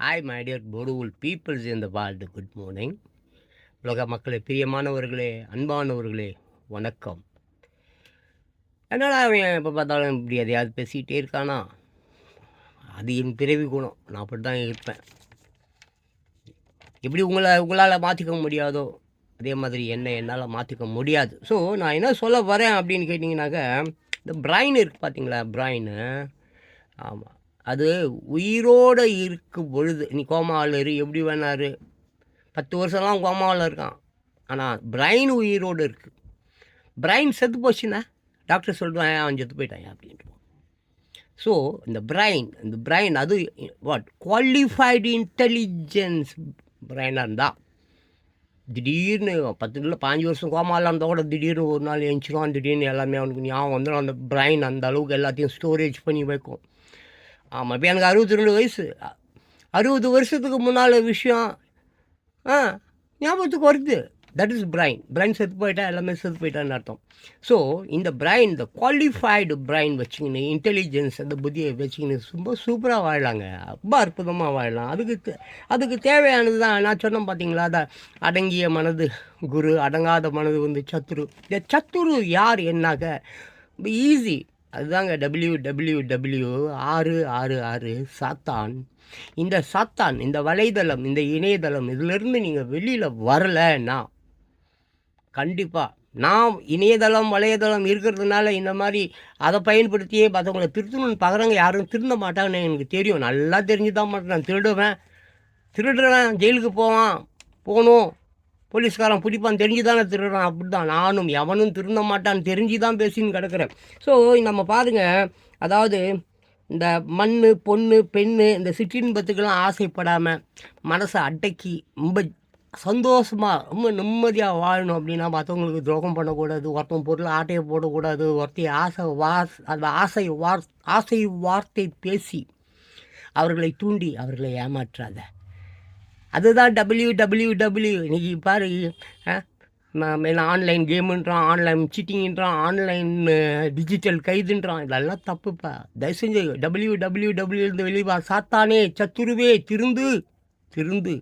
Hi my dear பொடுவுல் peoples in the world good morning உலக மக்களே பிரியமானவர்களே அன்பானவர்களே வணக்கம். என்னடா அவன் எப்போ பார்த்தாலும் இப்படி எதையாவது பேசிக்கிட்டே இருக்கானா? அது என் பிறவி குணம். நான் அப்படி தான் இருப்பேன். எப்படி உங்களை உங்களால் மாற்றிக்க முடியாதோ அதே மாதிரி என்ன என்னால் மாற்றிக்க முடியாது. ஸோ நான் என்ன சொல்ல வரேன் அப்படின்னு கேட்டிங்கனாக்கா இந்த பிரைன் இருக்குது பார்த்தீங்களா பிரைனு ஆமாம் அது உயிரோடு இருக்கும் பொழுது நீ கோமாவில் இரு எப்படி வேணாரு பத்து வருஷம்லாம் கோமாவில் இருக்கான். ஆனால் பிரைன் உயிரோடு இருக்குது பிரைன் செத்து போச்சுன்னா டாக்டர் சொல்லுவான் அவன் செத்து போயிட்டான்? அப்படின்ட்டு. ஸோ இந்த பிரைன் இந்த பிரைன் அது வாட் குவாலிஃபைடு இன்டெலிஜென்ஸ் பிரைனாக இருந்தால் திடீர்னு பத்து இல்லை பாஞ்சு வருஷம் கோமாவில் இருந்தால் கூட திடீர்னு ஒரு நாள் எழுந்திரும் திடீர்னு எல்லாமே அவனுக்கு ஞாபகம் வந்துடும் அந்த பிரைன் அந்த அளவுக்கு எல்லாத்தையும் ஸ்டோரேஜ் பண்ணி வைக்கும். ஆமாம் இப்போ எனக்கு அறுபத்தி ரெண்டு வயசு. அறுபது வருஷத்துக்கு முன்னால் விஷயம் ஆ ஞாபகத்துக்கு வருது. தட் இஸ் பிரைன் பிரைன் செத்து போயிட்டா எல்லாமே செத்து போயிட்டான்னு அர்த்தம். ஸோ இந்த பிரைன் இந்த குவாலிஃபைடு பிரைன் வச்சுக்கின்னு இன்டெலிஜென்ஸ் அந்த புத்தியை வச்சுக்கின்னு ரொம்ப சூப்பராக வாழலாங்க. ரொம்ப அற்புதமாக வாழலாம். அதுக்கு தே- அதுக்கு தேவையானது தான் நான் சொன்னேன் பார்த்தீங்களா அதை அடங்கிய மனது குரு அடங்காத மனது வந்து சத்துரு இந்த சத்துரு யார் என்னாக்க ஈஸி அதுதாங்க டபிள்யூ டபிள்யூ டபிள்யூ ஆறு ஆறு ஆறு சாத்தான். இந்த சாத்தான் இந்த வலைதளம் இந்த இணையதளம் இதிலிருந்து நீங்கள் வெளியில் வரலைன்னா கண்டிப்பாக நான் இணையதளம் வலையதளம் இருக்கிறதுனால இந்த மாதிரி அதை பயன்படுத்தியே மற்றவங்களை திருத்தணும்னு பார்க்குறவங்க யாரும் திருந்த மாட்டாங்கன்னு எனக்கு தெரியும். நல்லா தெரிஞ்சு தான் மாட்டேன். நான் திருடுவேன். திருடுறேன் ஜெயிலுக்கு போவான். போகணும். போலீஸ்காரன் பிடிப்பான் தெரிஞ்சு தானே திருடுறான். அப்படி தான் நானும் எவனும் திருந்த மாட்டான்னு தெரிஞ்சு தான் பேசின்னு கிடக்கிறேன். ஸோ நம்ம பாருங்க. அதாவது இந்த மண் பொண்ணு பெண்ணு இந்த சிற்றின்பத்துக்கெல்லாம் ஆசைப்படாமல் மனசை அடக்கி ரொம்ப சந்தோஷமாக ரொம்ப நிம்மதியாக வாழணும் அப்படின்னா மற்றவங்களுக்கு துரோகம் பண்ணக்கூடாது. ஒருத்தன் பொருள் ஆட்டையை போடக்கூடாது. ஒருத்தி ஆசை வாஸ் அந்த ஆசை வார் ஆசை வார்த்தை பேசி அவர்களை தூண்டி அவர்களை ஏமாற்றாத. அதுதான் டபிள்யூ டபிள்யூ டபிள்யூ இன்னைக்கு பாரு ஆ, என்ன ஆன்லைன் கேமுன்றான் ஆன்லைன் சீட்டிங்ன்றான் ஆன்லைன் டிஜிட்டல் கைதுன்றான். இதெல்லாம் தப்புப்பா. தயவு செஞ்சு டபிள்யூ டபிள்யூ டபிள்யூ இருந்து வெளியே வா. சாத்தானே சத்துருவே திருந்து திருந்து.